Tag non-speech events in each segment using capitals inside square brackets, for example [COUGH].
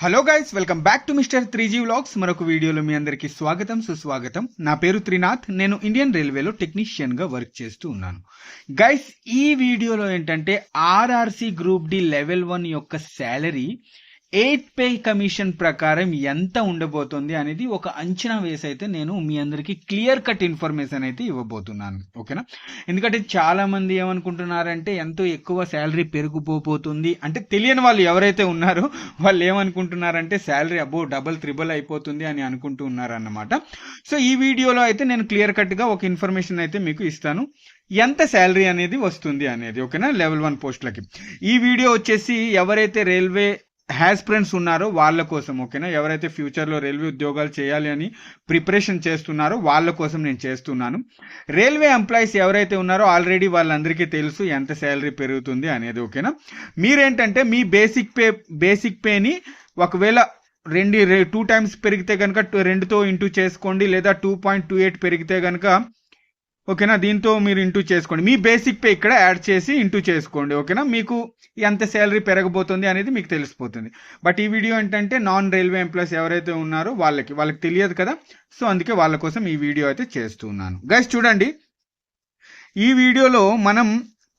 Hello guys welcome back to mister three G vlogs మరొక వీడియోలో మీ అందరికీ స్వాగతం సుస్వాగతం. నా పేరు త్రినాథ్. నేను ఇండియన్ రైల్వేలో టెక్నీషియన్గా వర్క్ చేస్తూ ఉన్నాను. గైస్ ఈ వీడియోలో ఏంటంటే RRC group D level one యొక్క శాలరీ ఎయిట్ పే కమిషన్ ప్రకారం ఎంత ఉండబోతుంది అనేది ఒక అంచనా వేసి అయితే నేను మీ అందరికి క్లియర్ కట్ ఇన్ఫర్మేషన్ అయితే ఇవ్వబోతున్నాను. ఓకేనా? ఎందుకంటే చాలా మంది ఏమనుకుంటున్నారంటే ఎంతో ఎక్కువ శాలరీ పెరిగిపోతుంది అంటే తెలియని వాళ్ళు ఎవరైతే ఉన్నారో వాళ్ళు ఏమనుకుంటున్నారంటే శాలరీ అబ్బో డబల్ త్రిబుల్ అయిపోతుంది అని అనుకుంటూ ఉన్నారన్నమాట. సో ఈ వీడియోలో అయితే నేను క్లియర్ కట్గా ఒక ఇన్ఫర్మేషన్ అయితే మీకు ఇస్తాను. ఎంత శాలరీ అనేది వస్తుంది అనేది ఓకేనా? లెవెల్ వన్ పోస్టులకి. ఈ వీడియో వచ్చేసి ఎవరైతే రైల్వే హ్యాస్పిరెంట్స్ ఉన్నారో వాళ్ళ కోసం ఓకేనా? ఎవరైతే ఫ్యూచర్లో రైల్వే ఉద్యోగాలు చేయాలి అని ప్రిపరేషన్ చేస్తున్నారో వాళ్ళ కోసం నేను చేస్తున్నాను. రైల్వే ఎంప్లాయీస్ ఎవరైతే ఉన్నారో ఆల్రెడీ వాళ్ళందరికీ తెలుసు ఎంత శాలరీ పెరుగుతుంది అనేది ఓకేనా? మీరేంటంటే మీ బేసిక్ పే బేసిక్ పేని ఒకవేళ రెండు టూ టైమ్స్ పెరిగితే కనుక రెండుతో ఇంటూ చేసుకోండి లేదా టూ పాయింట్ టూ ఎయిట్ పెరిగితే కనుక ఓకేనా? దీంతో మీరు ఇంటూ చేసుకోండి. మీ బేసిక్ పే ఇక్కడ యాడ్ చేసి ఇంటూ చేసుకోండి. ఓకేనా? మీకు ఎంత శాలరీ పెరగబోతుంది అనేది మీకు తెలిసిపోతుంది. బట్ ఈ వీడియో ఏంటంటే నాన్ రైల్వే ఎంప్లాయీస్ ఎవరైతే ఉన్నారో వాళ్ళకి వాళ్ళకి తెలియదు కదా? సో అందుకే వాళ్ళ కోసం ఈ వీడియో అయితే చేస్తున్నాను గైస్ చూడండి. ఈ వీడియోలో మనం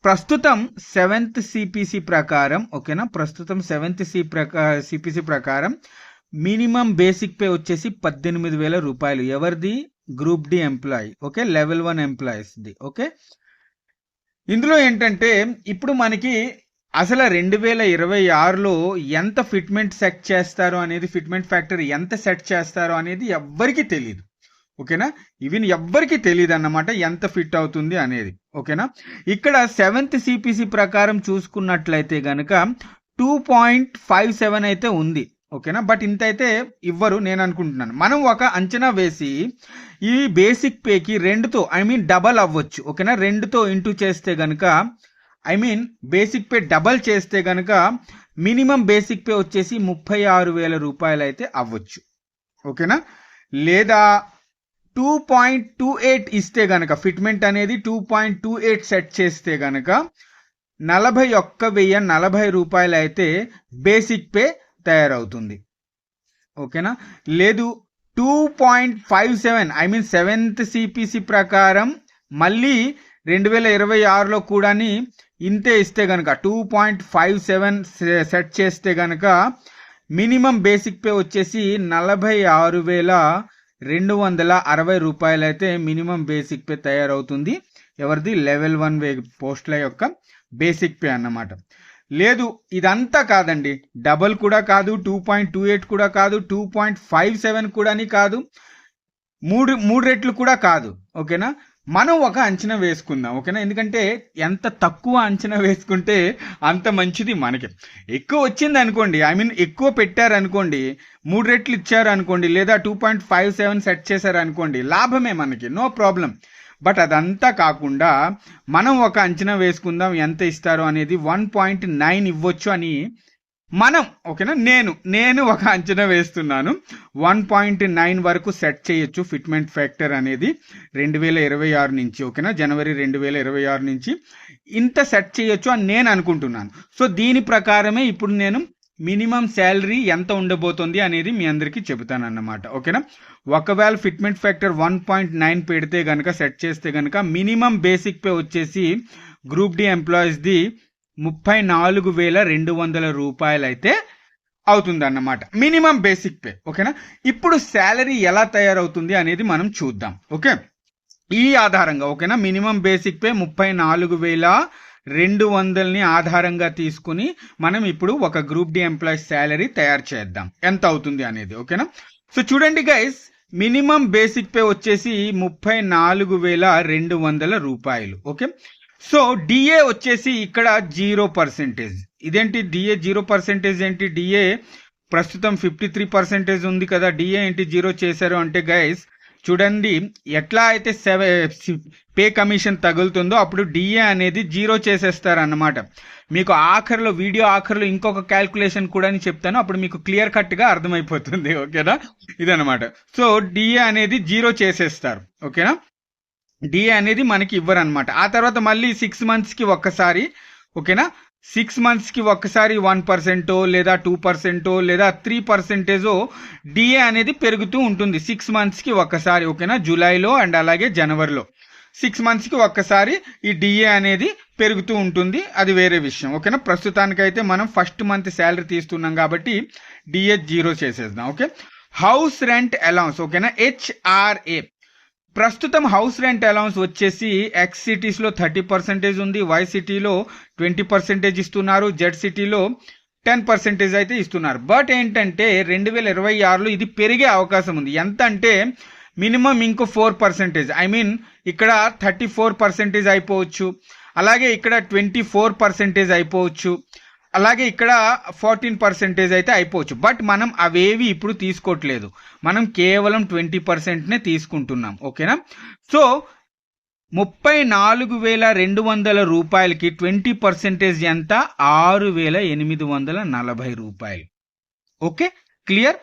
ప్రస్తుతం సెవెంత్ సిపిసి ప్రకారం ఓకేనా? ప్రస్తుతం సెవెంత్ సి ప్రకా సిపిసి ప్రకారం మినిమం బేసిక్ పే వచ్చేసి పద్దెనిమిది వేల రూపాయలు. ఎవరిది? Group D employee okay level one ఎంప్లాయీస్ది okay ఇందులో ఏంటంటే ఇప్పుడు మనకి అసలు రెండు వేల ఇరవై ఆరులో ఎంత ఫిట్మెంట్ సెట్ చేస్తారు అనేది ఫిట్మెంట్ ఫ్యాక్టర్ ఎంత సెట్ చేస్తారు అనేది ఎవ్వరికీ తెలియదు ఓకేనా? ఈవెన్ ఎవ్వరికి తెలియదు అన్నమాట ఎంత ఫిట్ అవుతుంది అనేది ఓకేనా? ఇక్కడ సెవెంత్ సిపిసి ప్రకారం చూసుకున్నట్లయితే గనక టూ పాయింట్ ఫైవ్ సెవెన్ అయితే ఉంది. ఓకేనా? బట్ ఇంత అయితే ఇవ్వరు నేను అనుకుంటున్నాను మనం ఒక అంచనా వేసి ఈ బేసిక్ పేకి రెండుతో ఐ మీన్ డబల్ అవ్వచ్చు. ఓకేనా? రెండుతో ఇంటూ చేస్తే గనక I mean basic pay double చేస్తే గనక మినిమం బేసిక్ పే వచ్చేసి ముప్పై ఆరు వేల రూపాయలు అయితే అవ్వచ్చు. ఓకేనా? లేదా టూ పాయింట్ టూ ఎయిట్ ఇస్తే గనక ఫిట్మెంట్ అనేది two point two eight set చేస్తే గనక నలభై ఒక్క వెయ్యి నలభై రూపాయలు అయితే బేసిక్ పే తయారవుతుంది. ఓకేనా? లేదు two point five seven I mean seventh CPC ప్రకారం మళ్ళీ రెండు వేల ఇరవై ఆరులో కూడాని ఇంతే ఇస్తే కనుక two point five seven set చేస్తే కనుక మినిమం బేసిక్ పే వచ్చేసి నలభై ఆరు వేల రెండు వందల అరవై రూపాయలు అయితే మినిమం బేసిక్ పే తయారవుతుంది. ఎవరిది? లెవెల్ వన్ వే పోస్టుల యొక్క బేసిక్ పే అన్నమాట. లేదు ఇదంతా కాదండి. డబల్ కూడా కాదు టూ పాయింట్ టూ ఎయిట్ కూడా కాదు టూ పాయింట్ ఫైవ్ సెవెన్ కూడాని కాదు. మూడు మూడు రెట్లు కూడా కాదు. ఓకేనా? మనం ఒక అంచనా వేసుకుందాం. ఓకేనా? ఎందుకంటే ఎంత తక్కువ అంచనా వేసుకుంటే అంత మంచిది మనకి. ఎక్కువ వచ్చింది అనుకోండి ఐ మీన్ ఎక్కువ పెట్టారు అనుకోండి మూడు రెట్లు ఇచ్చారు అనుకోండి లేదా two point five seven set చేశారు అనుకోండి లాభమే మనకి. No problem. బట్ అదంతా కాకుండా మనం ఒక అంచనా వేసుకుందాం ఎంత ఇస్తారు అనేది వన్ పాయింట్ నైన్ ఇవ్వచ్చు అని మనం ఓకేనా? నేను నేను ఒక అంచనా వేస్తున్నాను. వన్ పాయింట్ నైన్ వరకు సెట్ చేయొచ్చు ఫిట్మెంట్ ఫ్యాక్టర్ అనేది రెండు వేల ఇరవై ఆరు నుంచి ఓకేనా? జనవరి రెండు వేల ఇరవై ఆరు నుంచి ఇంత సెట్ చేయొచ్చు అని నేను అనుకుంటున్నాను. సో దీని ప్రకారమే ఇప్పుడు నేను మినిమం శాలరీ ఎంత ఉండబోతుంది అనేది మీ అందరికీ చెబుతాను అన్నమాట ఓకేనా? ఒకవేళ fitment factor one point nine పెడితే కనుక సెట్ చేస్తే కనుక మినిమం బేసిక్ పే వచ్చేసి గ్రూప్ డి ఎంప్లాయీస్ది ముప్పై నాలుగు వేల రెండు వందల రూపాయలు అయితే అవుతుందన్నమాట. మినిమం బేసిక్ పే ఓకేనా? ఇప్పుడు శాలరీ ఎలా తయారవుతుంది అనేది మనం చూద్దాం ఓకే? ఈ ఆధారంగా ఓకేనా? మినిమం బేసిక్ పే ముప్పై నాలుగు వేల రెండు వందల్ని ఆధారంగా తీసుకుని మనం ఇప్పుడు ఒక గ్రూప్ డి ఎంప్లాయీ శాలరీ తయారు చేద్దాం. ఎంత అవుతుంది అనేది ఓకేనా? సో చూడండి గైస్ మినిమం బేసిక్ పే వచ్చేసి ముప్పై నాలుగు వేల రెండు వందల రూపాయలు ఓకే? సో డిఏ వచ్చేసి ఇక్కడ జీరో పర్సెంటేజ్. ఇదేంటి డిఏ జీరో పర్సెంటేజ్ ఏంటి? డిఏ ప్రస్తుతం ఫిఫ్టీ త్రీ పర్సెంటేజ్ ఉంది కదా. డిఏ ఏంటి? జీరో చేశారు అంటే గైస్ చూడండి ఎట్లా అయితే సెవె పే కమిషన్ తగులుతుందో అప్పుడు డిఏ అనేది జీరో చేసేస్తారు అన్నమాట మీకు ఆఖరిలో వీడియో ఆఖరిలో ఇంకొక క్యాల్కులేషన్ కూడా అని చెప్తాను. అప్పుడు మీకు క్లియర్ కట్గా అర్థమైపోతుంది ఓకేనా? ఇదనమాట సో డిఏ అనేది జీరో చేసేస్తారు ఓకేనా? డిఏ అనేది మనకి ఇవ్వరు అనమాట ఆ తర్వాత మళ్ళీ సిక్స్ మంత్స్కి ఒక్కసారి ఓకేనా? సిక్స్ మంత్స్కి ఒక్కసారి వన్ పర్సెంటో లేదా టూ పర్సెంటో లేదా త్రీ పర్సెంటేజో డిఏ అనేది పెరుగుతూ ఉంటుంది. సిక్స్ మంత్స్కి ఒక్కసారి ఓకేనా? జూలైలో అండ్ అలాగే జనవరిలో. సిక్స్ మంత్స్కి ఒక్కసారి ఈ డిఏ అనేది పెరుగుతూ ఉంటుంది. అది వేరే విషయం ఓకేనా? ప్రస్తుతానికైతే మనం ఫస్ట్ మంత్ శాలరీ తీస్తున్నాం కాబట్టి డిఏ జీరో చేసేద్దాం ఓకే? హౌస్ రెంట్ అలౌన్స్ ఓకేనా? హెచ్ఆర్ఏ. ప్రస్తుతం హౌస్ రెంట్ అలౌన్స్ వచ్చేసి ఎక్స్ సిటీస్లో థర్టీ పర్సెంటేజ్ ఉంది వై సిటీలో ట్వంటీ పర్సెంటేజ్ ఇస్తున్నారు జెడ్ సిటీలో టెన్ పర్సెంటేజ్ అయితే ఇస్తున్నారు. బట్ ఏంటంటే రెండు వేల ఇరవై ఆరులో ఇది పెరిగే అవకాశం ఉంది. ఎంత అంటే మినిమం ఇంకో ఫోర్ పర్సెంటేజ్. ఐ మీన్ ఇక్కడ థర్టీ ఫోర్ పర్సెంటేజ్ అయిపోవచ్చు. అలాగే ఇక్కడ ట్వంటీ ఫోర్ పర్సెంటేజ్ అయిపోవచ్చు. అలాగే ఇక్కడ ఫార్టీన్ పర్సెంటేజ్ అయితే అయిపోవచ్చు. బట్ మనం అవేవి ఇప్పుడు తీసుకోవట్లేదు. మనం కేవలం ట్వంటీ పర్సెంట్నే తీసుకుంటున్నాం. ఓకేనా? సో ముప్పై నాలుగు వేల రెండు వందల రూపాయలకి ట్వంటీ పర్సెంటేజ్ ఎంత? ఆరు వేల ఎనిమిది వందల నలభై రూపాయలు. ఓకే? క్లియర్?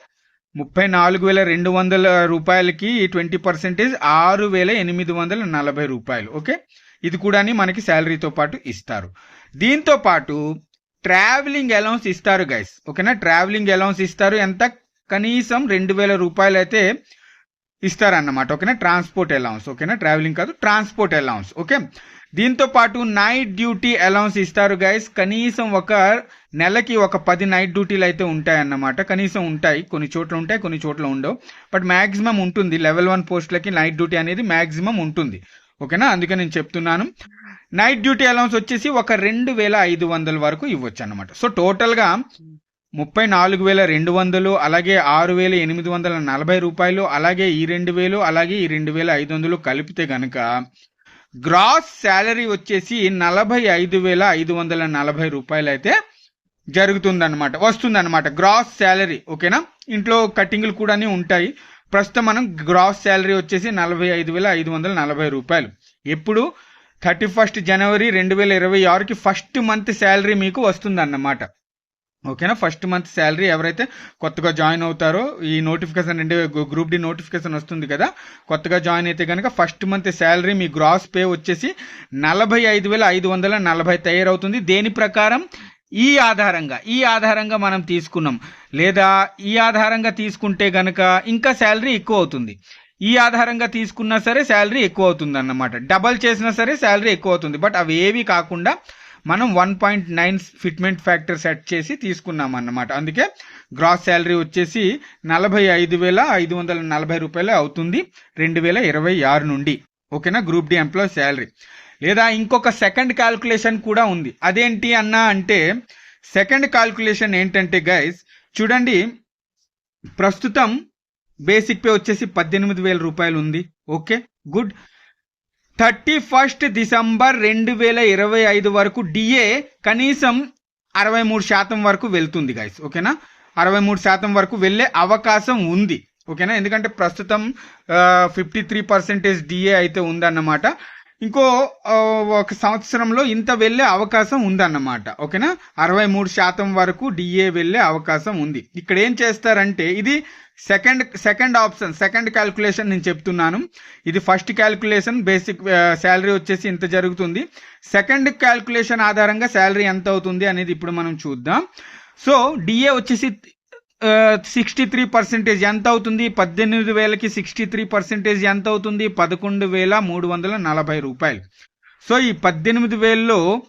ముప్పై నాలుగు వేల రెండు వందల రూపాయలకి ట్వంటీ పర్సెంటేజ్ ఆరు వేల ఎనిమిది వందల నలభై రూపాయలు. ఓకే? ఇది కూడా మనకి శాలరీతో పాటు ఇస్తారు. దీంతో పాటు ట్రావెలింగ్ అలౌన్స్ ఇస్తారు గైస్ ఓకేనా? ట్రావెలింగ్ అలౌన్స్ ఇస్తారు. ఎంత? కనీసం రెండు వేల రూపాయలు అయితే ఇస్తారన్నమాట. ఓకేనా? Transport allowance. ఓకేనా? ట్రావెలింగ్ కాదు ట్రాన్స్పోర్ట్ అలౌన్స్. ఓకే? దీంతో పాటు నైట్ డ్యూటీ అలౌన్స్ ఇస్తారు గైస్ కనీసం ఒక నెలకి ఒక పది నైట్ డ్యూటీలు అయితే ఉంటాయి అన్నమాట కనీసం ఉంటాయి. కొన్ని చోట్ల ఉంటాయి కొన్ని చోట్ల ఉండవు. బట్ మ్యాక్సిమం ఉంటుంది. లెవెల్ వన్ పోస్టులకి నైట్ డ్యూటీ అనేది మ్యాక్సిమం ఉంటుంది. ఓకేనా? అందుకే నేను చెప్తున్నాను. నైట్ డ్యూటీ అలౌన్స్ వచ్చేసి ఒక రెండు వేల ఐదు వందల వరకు ఇవ్వచ్చు అనమాట సో టోటల్గా ముప్పై నాలుగు వేల రెండు వందలు అలాగే ఆరు వేల ఎనిమిది వందల నలభై రూపాయలు అలాగే ఈ రెండు వేలు అలాగే ఈ రెండు వేల ఐదు వందలు కలిపితే గనక గ్రాస్ శాలరీ వచ్చేసి నలభై ఐదు వేల ఐదు వందల నలభై రూపాయలు అయితే జరుగుతుందన్నమాట వస్తుందన్నమాట గ్రాస్ శాలరీ ఓకేనా? ఇంట్లో కటింగ్లు కూడా ఉంటాయి. ప్రస్తుతం మనం గ్రాస్ శాలరీ వచ్చేసి నలభై ఐదు వేల ఐదు వందల నలభై రూపాయలు. ఎప్పుడు? థర్టీ ఫస్ట్ జనవరి రెండు వేల ఇరవై ఆరుకి ఫస్ట్ మంత్ శాలరీ మీకు వస్తుందన్నమాట. ఓకేనా? ఫస్ట్ మంత్ శాలరీ ఎవరైతే కొత్తగా జాయిన్ అవుతారో ఈ నోటిఫికేషన్ రెండు గ్రూప్ డి నోటిఫికేషన్ వస్తుంది కదా కొత్తగా జాయిన్ అయితే కనుక ఫస్ట్ మంత్ శాలరీ మీ గ్రాస్ పే వచ్చేసి నలభై ఐదు వేల ఐదు వందల నలభై తయారవుతుంది. దేని ప్రకారం? ఈ ఆధారంగా ఈ ఆధారంగా మనం తీసుకున్నాం. లేదా ఈ ఆధారంగా తీసుకుంటే గనక ఇంకా శాలరీ ఎక్కువ అవుతుంది. ఈ ఆధారంగా తీసుకున్నా సరే శాలరీ ఎక్కువ అవుతుంది అన్నమాట డబల్ చేసినా సరే శాలరీ ఎక్కువ అవుతుంది బట్ అవి ఏవి కాకుండా మనం one point nine fitment factor set చేసి తీసుకున్నాం అన్నమాట అందుకే గ్రాస్ శాలరీ వచ్చేసి నలభై ఐదు వేల ఐదు వందల నలభై రూపాయలు అవుతుంది రెండు వేల ఇరవై ఆరు నుండి. ఓకేనా? Group D employee salary. లేదా ఇంకొక సెకండ్ క్యాల్కులేషన్ కూడా ఉంది. అదేంటి అన్నా అంటే సెకండ్ క్యాల్కులేషన్ ఏంటంటే గైస్ చూడండి ప్రస్తుతం బేసిక్ పే వచ్చేసి పద్దెనిమిది వేల రూపాయలు ఉంది. Okay? Good. Thirty first December రెండు వేల ఇరవై ఐదు వరకు డిఏ కనీసం అరవై మూడు శాతం వరకు వెళ్తుంది గైస్ ఓకేనా? అరవై మూడు శాతం వరకు వెళ్ళే అవకాశం ఉంది. ఓకేనా? ఎందుకంటే ప్రస్తుతం ఫిఫ్టీ త్రీ పర్సెంటేజ్ డిఏ అయితే ఉందన్నమాట. ఇంకో ఒక సంవత్సరంలో ఇంత వెళ్ళే అవకాశం ఉందన్నమాట. ఓకేనా? అరవై మూడు శాతం వరకు డిఏ వెళ్ళే అవకాశం ఉంది. ఇక్కడ ఏం చేస్తారంటే ఇది second second option second calculation నేను చెప్తున్నాను. ఇది ఫస్ట్ క్యాల్కులేషన్ బేసిక్ శాలరీ వచ్చేసి ఇంత జరుగుతుంది. సెకండ్ క్యాల్కులేషన్ ఆధారంగా శాలరీ ఎంత అవుతుంది అనేది ఇప్పుడు మనం చూద్దాం. సో డిఏ వచ్చేసి సిక్స్టీ త్రీ పర్సెంటేజ్ ఎంత అవుతుంది? పద్దెనిమిది వేలకి సిక్స్టీ త్రీ పర్సెంటేజ్ ఎంత అవుతుంది? పదకొండు వేల మూడు వందల నలభై రూపాయలు. సో ఈ పద్దెనిమిది వేలలో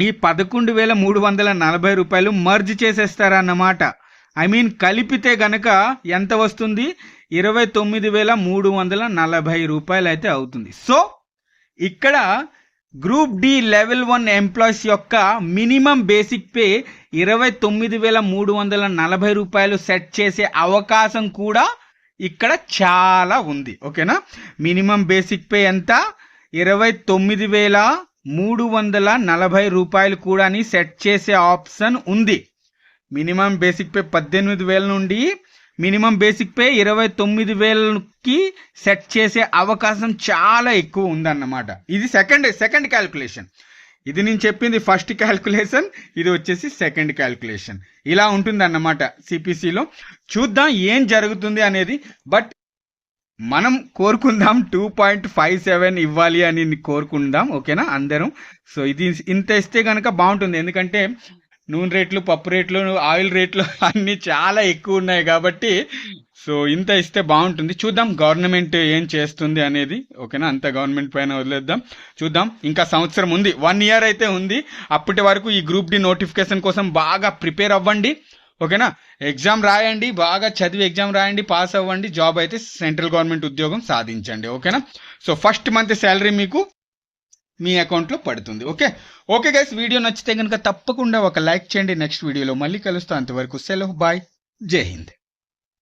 ఈ పదకొండు వేల మూడు వందల నలభై రూపాయలు మర్జ్ చేసేస్తారన్నమాట. ఐ మీన్ కలిపితే గనక ఎంత వస్తుంది? ఇరవై తొమ్మిది వేల మూడు వందల నలభై రూపాయలు అయితే అవుతుంది. సో ఇక్కడ group D level one employees యొక్క మినిమం బేసిక్ పే ఇరవై తొమ్మిది వేల మూడు వందల నలభై రూపాయలు సెట్ చేసే అవకాశం కూడా ఇక్కడ చాలా ఉంది. ఓకేనా? మినిమం బేసిక్ పే ఎంత? ఇరవై తొమ్మిది వేల మూడు వందల నలభై రూపాయలు కూడా సెట్ చేసే ఆప్షన్ ఉంది. మినిమం బేసిక్ పే పద్దెనిమిది వేల నుండి మినిమం బేసిక్ పే ఇరవై తొమ్మిది వేలకి సెట్ చేసే అవకాశం చాలా ఎక్కువ ఉందన్నమాట. ఇది సెకండ్ సెకండ్ క్యాల్కులేషన్. ఇది నేను చెప్పింది ఫస్ట్ క్యాల్కులేషన్ ఇది వచ్చేసి సెకండ్ క్యాల్కులేషన్. ఇలా ఉంటుంది అన్నమాట సిపిసిలో. చూద్దాం ఏం జరుగుతుంది అనేది బట్ మనం కోరుకుందాం టూ పాయింట్ ఫైవ్ సెవెన్ ఇవ్వాలి అని కోరుకుందాం ఓకేనా అందరం? సో ఇది ఇంత ఇస్తే కనుక బాగుంటుంది. ఎందుకంటే నూనె రేట్లు పప్పు రేట్లు ఆయిల్ రేట్లు [LAUGHS] అన్ని చాలా ఎక్కువ ఉన్నాయి కాబట్టి సో ఇంత ఇస్తే బాగుంటుంది. చూద్దాం గవర్నమెంట్ ఏం చేస్తుంది అనేది ఓకేనా? అంత గవర్నమెంట్ పైన వదిలేద్దాం. చూద్దాం. ఇంకా సంవత్సరం ఉంది. వన్ ఇయర్ అయితే ఉంది. అప్పటి వరకు ఈ గ్రూప్ డి నోటిఫికేషన్ కోసం బాగా ప్రిపేర్ అవ్వండి. ఓకేనా? ఎగ్జామ్ రాయండి బాగా చదివి ఎగ్జామ్ రాయండి పాస్ అవ్వండి. జాబ్ అయితే సెంట్రల్ గవర్నమెంట్ ఉద్యోగం సాధించండి. ఓకేనా? సో ఫస్ట్ మంత్ శాలరీ మీకు మీ అకౌంట్లో పడుతుంది. ఓకే? ఓకే గైస్ వీడియో నచ్చితే కనుక తప్పకుండా ఒక లైక్ చేయండి. నెక్స్ట్ వీడియోలో మళ్ళీ కలుస్తా. అంతవరకు సెలవు. బాయ్. జై హింద్.